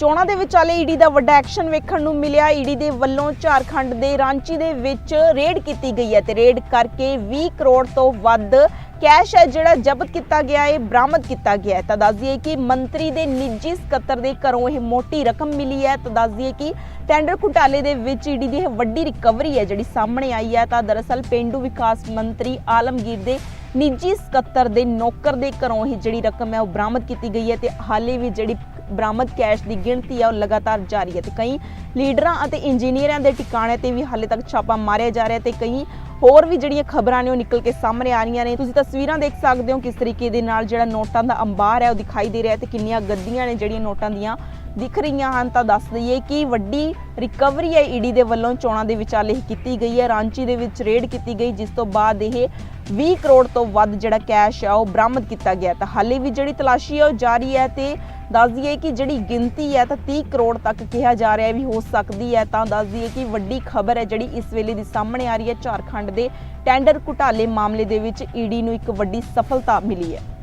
ਚੋਣਾਂ ਦੇ ਵਿਚਾਲੇ ਈਡੀ ਦਾ ਵੱਡਾ ਐਕਸ਼ਨ ਵੇਖਣ ਨੂੰ ਮਿਲਿਆ। ਈਡੀ ਦੇ ਵੱਲੋਂ ਝਾਰਖੰਡ ਦੇ ਰਾਂਚੀ ਦੇ ਵਿੱਚ ਰੇਡ ਕੀਤੀ ਗਈ ਹੈ ਤੇ ਰੇਡ ਕਰਕੇ 20 ਕਰੋੜ ਤੋਂ ਵੱਧ ਕੈਸ਼ ਹੈ ਜਿਹੜਾ ਜ਼ਬਤ ਕੀਤਾ ਗਿਆ ਹੈ, ਬਰਾਮਦ ਕੀਤਾ ਗਿਆ ਹੈ। ਤਾਂ ਦੱਸ ਦਈਏ ਕਿ ਮੰਤਰੀ ਦੇ ਨਿੱਜੀ ਸਕੱਤਰ ਦੇ ਘਰੋਂ ਇਹ ਮੋਟੀ ਰਕਮ ਮਿਲੀ ਹੈ। ਤਾਂ ਦੱਸ ਦਈਏ ਕਿ ਟੈਂਡਰ ਘੁਟਾਲੇ ਦੇ ਵਿੱਚ ਈਡੀ ਦੀ ਇਹ ਵੱਡੀ ਰਿਕਵਰੀ ਹੈ ਜਿਹੜੀ ਸਾਹਮਣੇ ਆਈ ਹੈ। ਤਾਂ ਦਰਅਸਲ ਪਿੰਡੂ ਵਿਕਾਸ ਮੰਤਰੀ ਆਲਮਗੀਰ ਦੇ ਨਿੱਜੀ ਸਕੱਤਰ ਦੇ ਨੌਕਰ ਦੇ ਘਰੋਂ ਇਹ ਜਿਹੜੀ ਰਕਮ ਹੈ ਉਹ ਬਰਾਮਦ ਕੀਤੀ ਗਈ ਹੈ ਤੇ ਹਾਲੇ ਵੀ ਜਿਹੜੀ ਬਰਾਮਦ ਕੈਸ਼ ਦੀ ਗਿਣਤੀ ਹੈ ਉਹ ਲਗਾਤਾਰ ਜਾਰੀ ਹੈ ਤੇ ਕਈ ਲੀਡਰਾਂ ਅਤੇ ਇੰਜੀਨੀਅਰਾਂ ਦੇ ਟਿਕਾਣੇ ਤੇ ਵੀ ਹਾਲੇ ਤੱਕ ਛਾਪਾ ਮਾਰਿਆ ਜਾ ਰਿਹਾ ਤੇ ਕਈ ਹੋਰ ਵੀ ਜਿਹੜੀਆਂ ਖਬਰਾਂ ਨੇ ਉਹ ਨਿਕਲ ਕੇ ਸਾਹਮਣੇ ਆ ਰਹੀਆਂ ਨੇ। ਤੁਸੀਂ ਤਸਵੀਰਾਂ ਦੇਖ ਸਕਦੇ ਹੋ ਕਿਸ ਤਰੀਕੇ ਦੇ ਨਾਲ ਜਿਹੜਾ ਨੋਟਾਂ ਦਾ ਅੰਬਾਰ ਹੈ ਉਹ ਦਿਖਾਈ ਦੇ ਰਿਹਾ ਤੇ ਕਿੰਨੀਆਂ ਗੱਦੀਆਂ ਨੇ ਜਿਹੜੀਆਂ ਨੋਟਾਂ ਦੀਆਂ ਦਿਖ ਰਹੀਆਂ ਹਨ ਤਾਂ ਦੱਸ ਦਈਏ ਕਿ ਵੱਡੀ ਰਿਕਵਰੀ ਹੈ ਈਡੀ ਦੇ ਵੱਲੋਂ ਚੋਣਾਂ ਦੇ ਵਿਚਾਲੇ ਹੀ ਕੀਤੀ ਗਈ ਹੈ। ਰਾਂਚੀ ਦੇ ਵਿੱਚ ਰੇਡ ਕੀਤੀ ਗਈ, ਜਿਸ ਤੋਂ ਬਾਅਦ ਇਹ 20 ਕਰੋੜ ਤੋਂ ਵੱਧ ਜਿਹੜਾ ਕੈਸ਼ ਹੈ ਉਹ ਬਰਾਮਦ ਕੀਤਾ ਗਿਆ ਤਾਂ ਹਾਲੇ ਵੀ ਜਿਹੜੀ ਤਲਾਸ਼ੀ ਹੈ ਉਹ ਜਾਰੀ ਹੈ ਤੇ ਦੱਸ ਦਈਏ ਕਿ ਜਿਹੜੀ ਗਿਣਤੀ ਹੈ ਤਾਂ 30 ਕਰੋੜ ਤੱਕ ਕਿਹਾ ਜਾ ਰਿਹਾ ਵੀ ਹੋ ਸਕਦੀ ਹੈ। ਤਾਂ ਦੱਸ ਦਈਏ ਕਿ ਵੱਡੀ ਖਬਰ ਹੈ ਜਿਹੜੀ ਇਸ ਵੇਲੇ ਦੀ ਸਾਹਮਣੇ ਆ ਰਹੀ ਹੈ, ਝਾਰਖੰਡ ਦੇ ਟੈਂਡਰ ਘੁਟਾਲੇ ਮਾਮਲੇ ਦੇ ਵਿੱਚ ਈਡੀ ਨੂੰ ਇੱਕ ਵੱਡੀ ਸਫਲਤਾ ਮਿਲੀ ਹੈ।